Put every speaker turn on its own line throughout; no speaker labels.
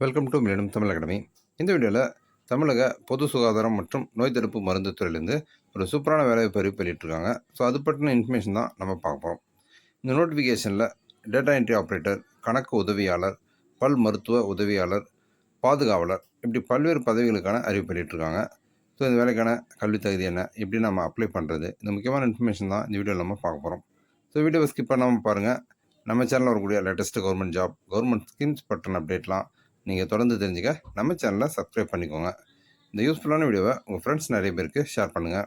Welcome to மில்லியம் Tamil academy இந்த வீடியோவில் தமிழக பொது சுகாதாரம் மற்றும் நோய் தடுப்பு மருந்து துறையிலேருந்து ஒரு சூப்பரான வேலைவாய்ப்பு அறிவிப்பு வெளியிட்டிருக்காங்க. ஸோ அது பற்றின இன்ஃபர்மேஷன் தான் நம்ம பார்க்க போகிறோம் இந்த நோட்டிஃபிகேஷனில் டேட்டா என்ட்ரி ஆப்ரேட்டர் கணக்கு உதவியாளர் பல் மருத்துவ உதவியாளர் பாதுகாவலர் இப்படி பல்வேறு பதவிகளுக்கான அறிவிப்பு வெளியிட்டிருக்காங்க. ஸோ இந்த வேலைக்கான கல்வி தகுதி என்ன? எப்படி நம்ம அப்ளை பண்ணுறது இந்த முக்கியமான இன்ஃபர்மேஷன் தான் இந்த வீடியோவில் நம்ம பார்க்க போகிறோம் ஸோ வீடியோவை ஸ்கிப் பண்ணாமல் பாருங்கள் நம்ம சேனலில் வரக்கூடிய latest government job government schemes பற்றின அப்டேட்லாம் நீங்கள் தொடர்ந்து தெரிஞ்சுக்க நம்ம சேனலை சப்ஸ்கிரைப் பண்ணிக்கோங்க. இந்த யூஸ்ஃபுல்லான வீடியோவை உங்கள் ஃப்ரெண்ட்ஸ் நிறைய பேருக்கு ஷேர் பண்ணுங்கள்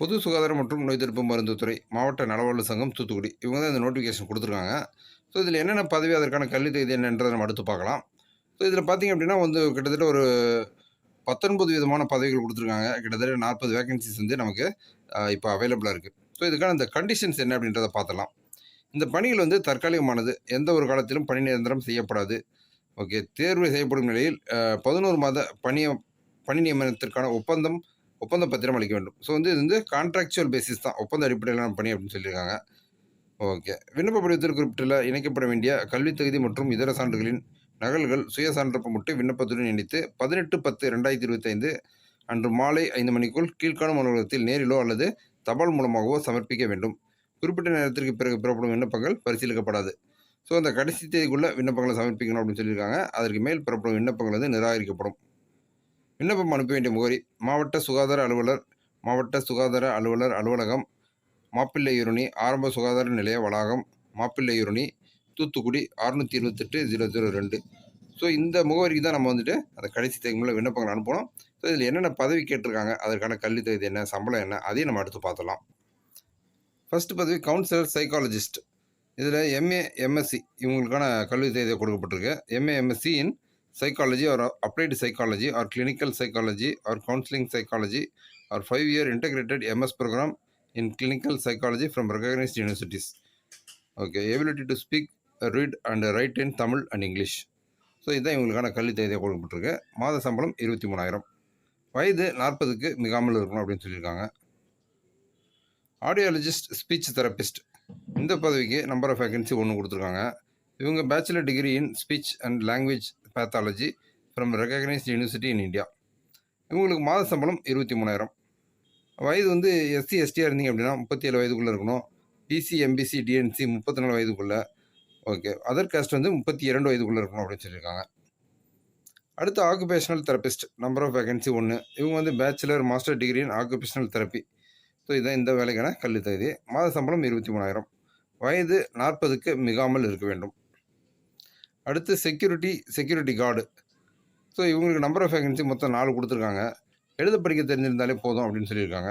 பொது சுகாதாரம் மற்றும் நோய் தடுப்பு மருந்துத்துறை மாவட்ட நலவாழ்வு சங்கம் தூத்துக்குடி இவங்க தான் இந்த நோட்டிஃபிகேஷன் கொடுத்துருக்காங்க. ஸோ இதில் என்னென்ன பதவி அதற்கான கல்வி தகுதி என்னன்றதை நம்ம அடுத்து பார்க்கலாம். ஸோ இதில் பார்த்தீங்க அப்படின்னா வந்து கிட்டத்தட்ட ஒரு பத்தொன்பது விதமான பதவிகள் கொடுத்துருக்காங்க. கிட்டத்தட்ட நாற்பது வேகன்சிஸ் வந்து நமக்கு இப்போ அவைலபிளாக இருக்குது ஸோ இதுக்கான இந்த கண்டிஷன்ஸ் என்ன அப்படின்றத பார்த்தலாம் இந்த பணிகள் வந்து தற்காலிகமானது. எந்த ஒரு காலத்திலும் பணி நிரந்தரம் செய்யப்படாது. ஓகே. தேர்வு செய்யப்படும் நிலையில் பதினோரு மாத பணிய பணி நியமனத்திற்கான ஒப்பந்தம் ஒப்பந்த பத்திரம் அளிக்க வேண்டும். ஸோ வந்து இது வந்து கான்ட்ராக்சுவல் பேசிஸ் தான். ஒப்பந்த அடிப்படையிலான பணி அப்படின்னு சொல்லியிருக்காங்க. ஓகே. விண்ணப்ப படிவத்தில் குறிப்பிட்டுள்ள இணைக்கப்பட வேண்டிய கல்வித் தகுதி மற்றும் இதர சான்றுகளின் நகல்கள் சுய சான்றப்பம் மட்டும் விண்ணப்பத்துடன் இணைத்து பதினெட்டு பத்து ரெண்டாயிரத்தி இருபத்தைந்து அன்று மாலை ஐந்து மணிக்குள் கீழ்காணும் அலுவலகத்தில் நேரிலோ அல்லது தபால் மூலமாகவோ சமர்ப்பிக்க வேண்டும். குறிப்பிட்ட நேரத்திற்கு பிறகு பெறப்படும் விண்ணப்பங்கள் பரிசீலிக்கப்படாது. ஸோ அந்த கடைசி தேதிக்குள்ளே விண்ணப்பங்களை சமர்ப்பிக்கணும் அப்படின்னு சொல்லியிருக்காங்க. அதற்கு மேல் பெறப்படும் விண்ணப்பங்கள் வந்து நிராகரிக்கப்படும். விண்ணப்பம் அனுப்ப வேண்டிய முகவரி மாவட்ட சுகாதார அலுவலர் மாவட்ட சுகாதார அலுவலர் அலுவலகம் மாப்பிள்ளையூரணி ஆரம்ப சுகாதார நிலைய வளாகம் மாப்பிள்ளையூரணி தூத்துக்குடி அறுநூற்றி இருபத்தெட்டு ஜீரோ ஜீரோ ரெண்டு. ஸோ இந்த முகவரிக்கு தான் நம்ம வந்துட்டு அந்த கடைசி தேதிக்குள்ள விண்ணப்பங்கள் அனுப்பணும். ஸோ இதில் என்னென்ன பதவி கேட்டிருக்காங்க அதற்கான கல்வி தகுதி என்ன சம்பளம் என்ன அதையும் நம்ம அடுத்து பார்த்தலாம் ஃபஸ்ட்டு பதவி கவுன்சிலர் சைக்காலஜிஸ்ட் இதில் எம்ஏ எம்எஸ்சி இவங்களுக்கான கல்வி தேதியை கொடுக்கப்பட்டிருக்கு. MA MSc in psychology or applied psychology or clinical psychology or counselling psychology or five year integrated MS programme in clinical psychology from recognised universities okay ability to speak read and write in Tamil and English so இதுதான் இவங்களுக்கான கல்வி தேதியை கொடுக்கப்பட்டிருக்கு. மாத சம்பளம் இருபத்தி மூணாயிரம். வயது நாற்பதுக்கு மிகாமல் இருக்கணும் அப்படின்னு சொல்லியிருக்காங்க. ஆடியாலஜிஸ்ட் ஸ்பீச் தெரபிஸ்ட் இந்த பதவிக்கு நம்பர் ஆஃப் வேகன்சி ஒன்று கொடுத்துருக்காங்க. இவங்க bachelor degree in speech and language pathology from recognised university in India இவங்களுக்கு மாத சம்பளம் இருபத்தி மூணாயிரம். வயது வந்து எஸ்சி எஸ்டியாக இருந்தீங்க அப்படின்னா முப்பத்தி ஏழு வயதுக்குள்ளே இருக்கணும். பிசி எம்பிசி டிஎன்சி முப்பத்தி நாலு வயதுக்குள்ளே. ஓகே அதர் காஸ்ட் வந்து முப்பத்தி இரண்டு வயதுக்குள்ளே இருக்கணும் அப்படின்னு சொல்லியிருக்காங்க. அடுத்து occupational therapist number of vacancy ஒன்று இவங்க வந்து bachelor master degree in occupational therapy so இதுதான் இந்த வேலைக்கான கல்வி தகுதி. மாத சம்பளம் இருபத்தி மூணாயிரம். வயது நாற்பதுக்கு மிகாமல் இருக்க வேண்டும். அடுத்து செக்யூரிட்டி செக்யூரிட்டி கார்டு ஸோ இவங்களுக்கு நம்பர் ஆஃப் வேகன்சி மொத்தம் நாலு கொடுத்துருக்காங்க. எழுத படிக்க தெரிஞ்சிருந்தாலே போதும் அப்படின்னு சொல்லியிருக்காங்க.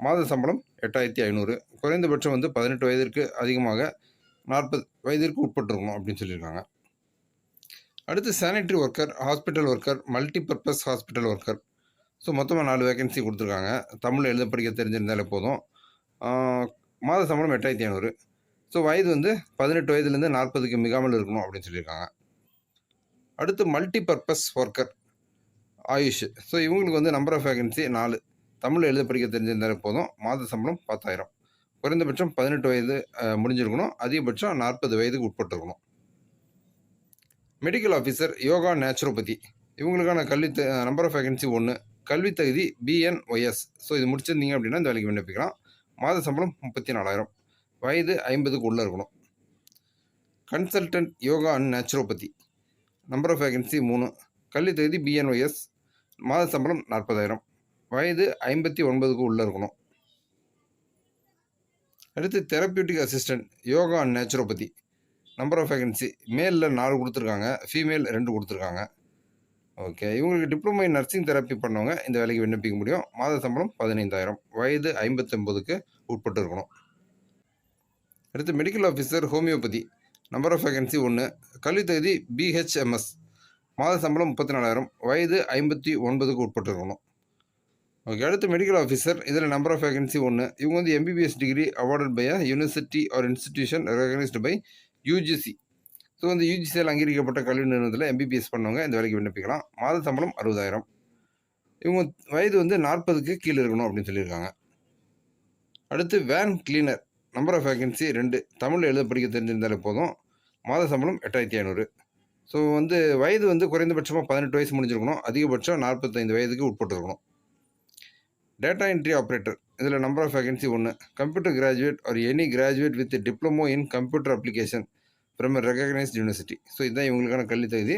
மாத சம்பளம் எட்டாயிரத்தி ஐநூறு. குறைந்தபட்சம் வந்து பதினெட்டு வயதிற்கு அதிகமாக நாற்பது வயதிற்கு உட்பட்டிருக்கணும் அப்படின்னு சொல்லியிருக்காங்க. அடுத்து sanitary worker hospital worker multi purpose hospital worker so மொத்தமாக நாலு வேகன்சி கொடுத்துருக்காங்க. தமிழ் எழுத படிக்க தெரிஞ்சிருந்தாலே போதும். மாத சம்பளம் எட்டாயிரத்தி ஐநூறு. ஸோ வயது வந்து பதினெட்டு வயதுலேருந்து நாற்பதுக்கு மிகாமல் இருக்கணும் அப்படின்னு சொல்லியிருக்காங்க. அடுத்து multi purpose worker Ayush. So இவங்களுக்கு வந்து நம்பர் ஆஃப் வேகன்சி நாலு. தமிழ் எழுத படிக்க தெரிஞ்சிருந்தாலே போதும். மாத சம்பளம் பத்தாயிரம். குறைந்தபட்சம் பதினெட்டு வயது முடிஞ்சிருக்கணும். அதிகபட்சம் நாற்பது வயதுக்கு உட்பட்டிருக்கணும். மெடிக்கல் ஆஃபீஸர் யோகா நேச்சுரோபதி இவங்களுக்கான கல்வி நம்பர் ஆஃப் வேகன்சி ஒன்று கல்வி தகுதி பிஎன்ஒய்எஸ் ஸோ இது முடிச்சிருந்தீங்க அப்படின்னா இந்த வேலைக்கு விண்ணப்பிக்கலாம். மாத சம்பளம் முப்பத்தி நாலாயிரம். வயது ஐம்பதுக்கு உள்ளே இருக்கணும். Consultant yoga and naturopathy number of vacancy மூணு. கல்வி தகுதி பிஎன்ஒய்எஸ் மாத சம்பளம் நாற்பதாயிரம். வயது ஐம்பத்தி ஒன்பதுக்கு உள்ளே இருக்கணும். அடுத்து therapeutic assistant yoga and naturopathy number of vacancy மேலில் நாலு கொடுத்துருக்காங்க. ஃபீமேல் ரெண்டு கொடுத்துருக்காங்க. ஓகே இவங்களுக்கு டிப்ளமோ இன் நர்சிங் தெரப்பி பண்ணவங்க இந்த வேலைக்கு விண்ணப்பிக்க முடியும். மாத சம்பளம் பதினைந்தாயிரம். வயது ஐம்பத்தொம்பதுக்கு உட்பட்டு இருக்கணும் அடுத்து medical officer homoeopathy number of vacancy ஒன்று கல்வி தகுதி பிஹெச்எம்எஸ் மாத சம்பளம் முப்பத்தி நாலாயிரம் வயது ஐம்பத்தி ஒன்பதுக்கு உட்பட்டு இருக்கணும் ஓகே அடுத்து மெடிக்கல் ஆஃபீஸர் இதில் நம்பர் ஆஃப் வேகன்சி ஒன்று இவங்க வந்து MBBS degree awarded by a university or institution recognised by UGC so வந்து யூஜிசியால் அங்கீகரிக்கப்பட்ட கல்வி நிறுவனத்தில் எம்பிபிஎஸ் பண்ணவங்க இந்த வேலைக்கு விண்ணப்பிக்கலாம். மாத சம்பளம் அறுபதாயிரம். இவங்க வயது வந்து நாற்பதுக்கு கீழே இருக்கணும் அப்படின்னு சொல்லியிருக்காங்க. அடுத்து van cleaner number of vacancy ரெண்டு. தமிழ் எழுத படிக்க தெரிஞ்சிருந்தாலே போதும். மாத சம்பளம் எட்டாயிரத்தி ஐநூறு. ஸோ வந்து வயது வந்து குறைந்தபட்சமாக பதினெட்டு வயசு முடிஞ்சிருக்கணும். அதிகபட்சம் நாற்பத்தைந்து வயதுக்கு உட்பட்டுருக்கணும். டேட்டா என்ட்ரி ஆப்ரேட்டர் இதில் நம்பர் ஆஃப் வேகன்சி ஒன்று computer graduate or any graduate with diploma in computer application from recognised university so இதுதான் இவங்களுக்கான கல்வி தகுதி.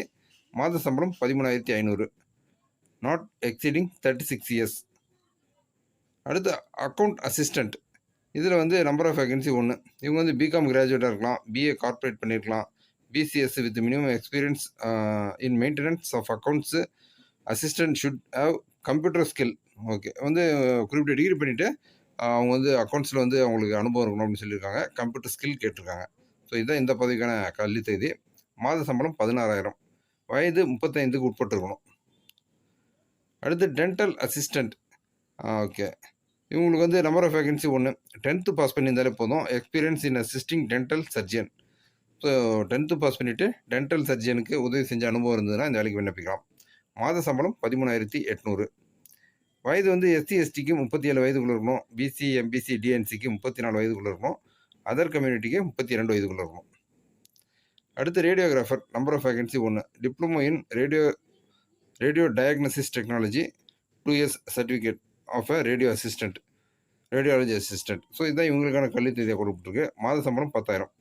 மாத சம்பளம் பதிமூணாயிரத்தி ஐநூறு. Not exceeding thirty six years அடுத்து அக்கௌண்ட் அசிஸ்டண்ட் இதில் வந்து நம்பர் ஆஃப் வேகன்சி ஒன்று இவங்க வந்து பிகாம் கிராஜுவேட்டாக இருக்கலாம். பிஏ கார்ப்பரேட் பண்ணியிருக்கலாம் BCS with minimum experience in maintenance of accounts assistant should have computer skill okay வந்து குறிப்பிட்ட டிகிரி பண்ணிவிட்டு uh, அவங்க வந்து அக்கௌண்ட்ஸில் வந்து அவங்களுக்கு அனுபவம் இருக்கணும் அப்படின்னு சொல்லியிருக்காங்க. கம்ப்யூட்டர் ஸ்கில் கேட்டிருக்காங்க. ஸோ இதுதான் இந்த பதவிக்கான கல்வி தேதி. மாத சம்பளம் பதினாறாயிரம். வயது முப்பத்தைந்துக்கு உட்பட்டிருக்கணும். அடுத்து டென்டல் அசிஸ்டண்ட் ஓகே இவங்களுக்கு வந்து நம்பர் ஆஃப் வேகன்சி ஒன்று டென்த்து பாஸ் பண்ணியிருந்தாலே போதும். Experience in assisting dental surgeon so tenth pass பண்ணிவிட்டு டென்டல் சர்ஜனுக்கு உதவி செஞ்ச அனுபவம் இருந்ததுன்னா இந்த வேலைக்கு விண்ணப்பிக்கலாம். மாத சம்பளம் பதிமூணாயிரத்தி எட்நூறு. வயது வந்து எஸ்சி எஸ்டிக்கு முப்பத்தி ஏழு வயதுக்குள்ள இருக்கணும். பிசி எம்பிசி டிஎன்சிக்கு முப்பத்தி நாலு வயதுக்குள்ள இருக்கணும். அதர் கம்யூனிட்டிக்கு முப்பத்தி இரண்டு வயதுக்குள்ள இருக்கும் அடுத்து ரேடியோகிராஃபர் நம்பர் ஆஃப் வேகன்சி ஒன்று diploma in radio radio diagnosis technology two years certificate of a radio assistant radiology assistant so இதுதான் இவங்களுக்கான கல்வி தேதியாக கொடுத்துருக்கு. மாத சம்பளம் பத்தாயிரம்.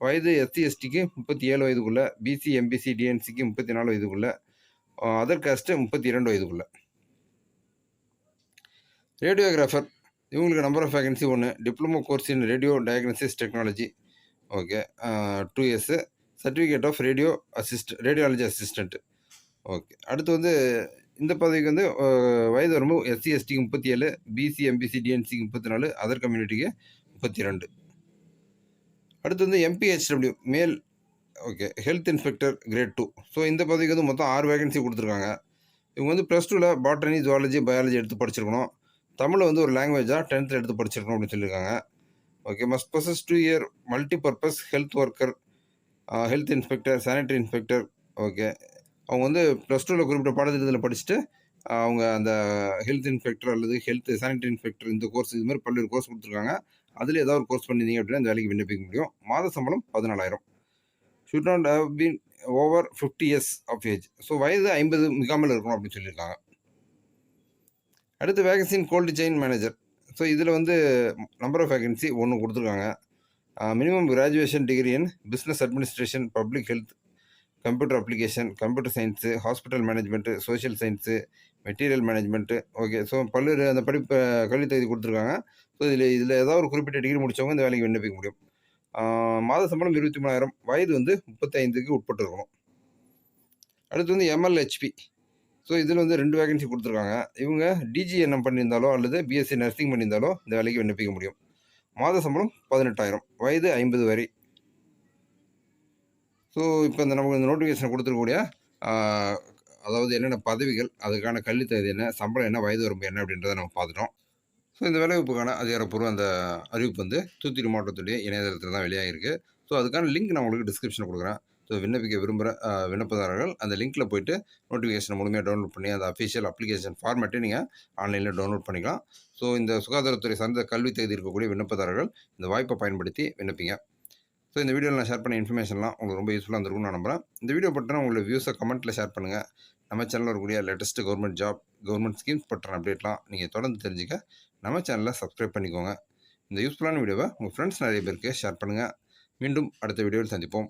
வயது எஸ்சி எஸ்டிக்கு முப்பத்தி ஏழு வயதுக்குள்ள பிசி எம்பிசி டிஎன்சிக்கு முப்பத்தி நாலு வயதுக்குள்ளே அதர் uh, காஸ்ட்டு முப்பத்தி இரண்டு வயதுக்குள்ளே. ரேடியோகிராஃபர் இவங்களுக்கு நம்பர் ஆஃப் வேகன்சி ஒன்று diploma course in radio diagnosis technology okay two years certificate of radio assist radiology assistant okay அடுத்து வந்து இந்த பதவிக்கு வந்து வயது வரம்பு எஸ்சி எஸ்டிக்கு முப்பத்தி ஏழு பிசி எம்பிசி டிஎன்சிக்கு முப்பத்தி நாலு அதர் கம்யூனிட்டிக்கு முப்பத்தி ரெண்டு அடுத்து வந்து MPHW male okay health inspector grade two so இந்த பதவிக்கு வந்து மொத்தம் ஆறு வேகன்சி கொடுத்துருக்காங்க. இவங்க வந்து ப்ளஸ் டூவில் பாட்டனி ஜுவாலஜி பயாலஜி எடுத்து படிச்சிருக்கணும். தமிழை வந்து ஒரு லாங்குவேஜாக டென்த்தில் எடுத்து படிச்சிருக்கணும் அப்படின்னு சொல்லியிருக்காங்க. Okay must process two year multi purpose health worker health inspector sanitary inspector okay அவங்க வந்து ப்ளஸ் டூவில் குறிப்பிட்ட பாடத்திட்டத்தில் படிச்சுட்டு அவங்க அந்த ஹெல்த் இன்ஸ்பெக்டர் அல்லது ஹெல்த் சானிட்டரி இன்ஸ்பெக்டர் இந்த கோர்ஸ் இது மாதிரி பல்வேறு கோர்ஸ் கொடுத்துருக்காங்க. அதில் ஏதாவது ஒரு கோர்ஸ் பண்ணியிருந்தீங்க அப்படின்னா அந்த வேலைக்கு விண்ணப்பிக்க முடியும். மாத சம்பளம் பதினாலாயிரம். Should not have been over fifty years of age so வயது ஐம்பது மிகாமல் இருக்கணும் அப்படின்னு சொல்லியிருக்காங்க. அடுத்து வேகன்சின் கோல்டு செயின் மேனேஜர் ஸோ இதில் வந்து நம்பர் ஆஃப் வேகன்சி ஒன்று கொடுத்துருக்காங்க. Minimum graduation degree in business administration public health computer application computer science hospital management social science material management okay so பல்வேறு அந்த படிப்பு கல்வி தகுதி கொடுத்துருக்காங்க. ஸோ இதில் இதில் ஏதாவது ஒரு குறிப்பிட்ட டிகிரி முடித்தவங்க இந்த வேலைக்கு விண்ணப்பிக்க முடியும். மாத சம்பளம் இருபத்தி மூணாயிரம் வயது வந்து முப்பத்தைந்துக்கு உட்பட்டு இருக்கணும் அடுத்து வந்து எம்எல்ஹெச்பி ஸோ இதில் வந்து ரெண்டு வேகன்சி கொடுத்துருக்காங்க. இவங்க டிஜிஎன்எம் பண்ணியிருந்தாலோ அல்லது பிஎஸ்சி நர்சிங் பண்ணியிருந்தாலோ இந்த வேலைக்கு விண்ணப்பிக்க முடியும். மாத சம்பளம் பதினெட்டாயிரம். வயது ஐம்பது வரை. ஸோ இப்போ இந்த நமக்கு இந்த நோட்டிஃபிகேஷன் கொடுத்துருக்கக்கூடிய அதாவது என்னென்ன பதவிகள் அதுக்கான கல்வி தகுதி என்ன சம்பளம் என்ன வயது வரம்பு என்ன அப்படின்றத நம்ம பார்த்துட்டோம். ஸோ இந்த வேலைவாய்ப்புக்கான அதிகாரப்பூர்வ அந்த அறிவிப்பு வந்து தூத்துக்குடி மாவட்டத்துடைய இணையதளத்தில் தான் வெளியாகிருக்கு ஸோ அதுக்கான லிங்க் நான் உங்களுக்கு டிஸ்கிரிப்ஷனில் கொடுக்குறேன். ஸோ விண்ணப்பிக்க விரும்புகிற விண்ணப்பதாரர்கள் அந்த லிங்க்கில் போயிட்டு நோட்டிஃபிகேஷனை முழுமையாக டவுன்லோட் பண்ணி அந்த அஃபிஷியல் அப்ளிகேஷன் ஃபார்மேட்டை நீங்கள் ஆன்லைனில் டவுன்லோட் பண்ணிக்கலாம். ஸோ இந்த சுகாதாரத்துறை சார்ந்த கல்வி தகுதி இருக்கக்கூடிய விண்ணப்பதாரர்கள் இந்த வாய்ப்பை பயன்படுத்தி விண்ணப்பிங்க. ஸோ இந்த வீடியோவில் நான் ஷேர் பண்ண இன்ஃபர்மேஷன்லாம் உங்களுக்கு ரொம்ப யூஸ்ஃபுல்லாக இருந்திருக்கும்னு நான் நம்புறேன். இந்த வீடியோ பற்றின உங்களோட வியூஸை கமெண்ட்டில் ஷேர் பண்ணுங்கள் நம்ம சேனலில் இருக்கக்கூடிய latest government job government schemes பற்றின அப்டேட்லாம் நீங்கள் தொடர்ந்து தெரிஞ்சுக்க நம்ம சேனலில் சப்ஸ்கிரைப் பண்ணிக்கோங்க. இந்த யூஸ்ஃபுல்லான வீடியோவை உங்கள் ஃப்ரெண்ட்ஸ் நிறைய பேருக்கு ஷேர் பண்ணுங்கள் மீண்டும் அடுத்த வீடியோவில் சந்திப்போம்.